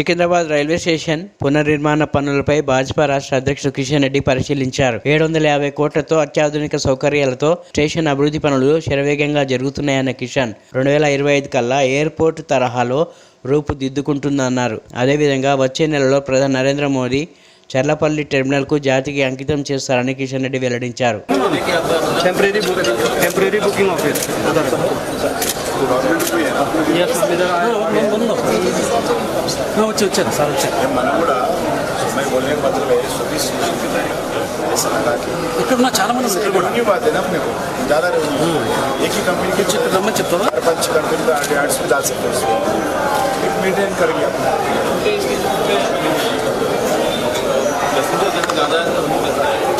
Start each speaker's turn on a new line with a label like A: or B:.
A: Secunderabad railway station పునర్నిర్మాణ పనులపై భాజపా రాష్ట్ర అధ్యక్షుడు కిషన్ రెడ్డి పరిశీలించారు. ఏడు వందల యాభై కోట్లతో అత్యాధునిక సౌకర్యాలతో స్టేషన్ అభివృద్ధి పనులు శరవేగంగా జరుగుతున్నాయన్న కిషన్ రెండు వేల ఇరవై ఐదు కల్లా ఎయిర్పోర్ట్ తరహాలో రూపుదిద్దుకుంటుందన్నారు అదేవిధంగా వచ్చే నెలలో ప్రధాని నరేంద్ర మోదీ చర్లపల్లి టెర్మినల్కు జాతికి అంకితం చేస్తారని కిషన్ రెడ్డి వెల్లడించారు
B: temporary book temporary booking office उधर వచ్చి వచ్చారు సార్ వచ్చారు
C: మనం కూడా मैं बोलने का मतलब है सुबह ऐसा लगा कि
B: ఇక్కడ ఉన్న చాలా మంది ఉన్నారు ఇక్కడ కూడా
C: रेवेन्यू बात है ना अपने को ज़्यादा रेवेन्यू एक ही कंपनी के
B: ఇక్కడ రమ్మని చెప్తారా
C: चार पाँच कंपनी का आठ आठ में डाल सकते हैं उसमें एक मेंटेन करेंगे अपना Size de kadar da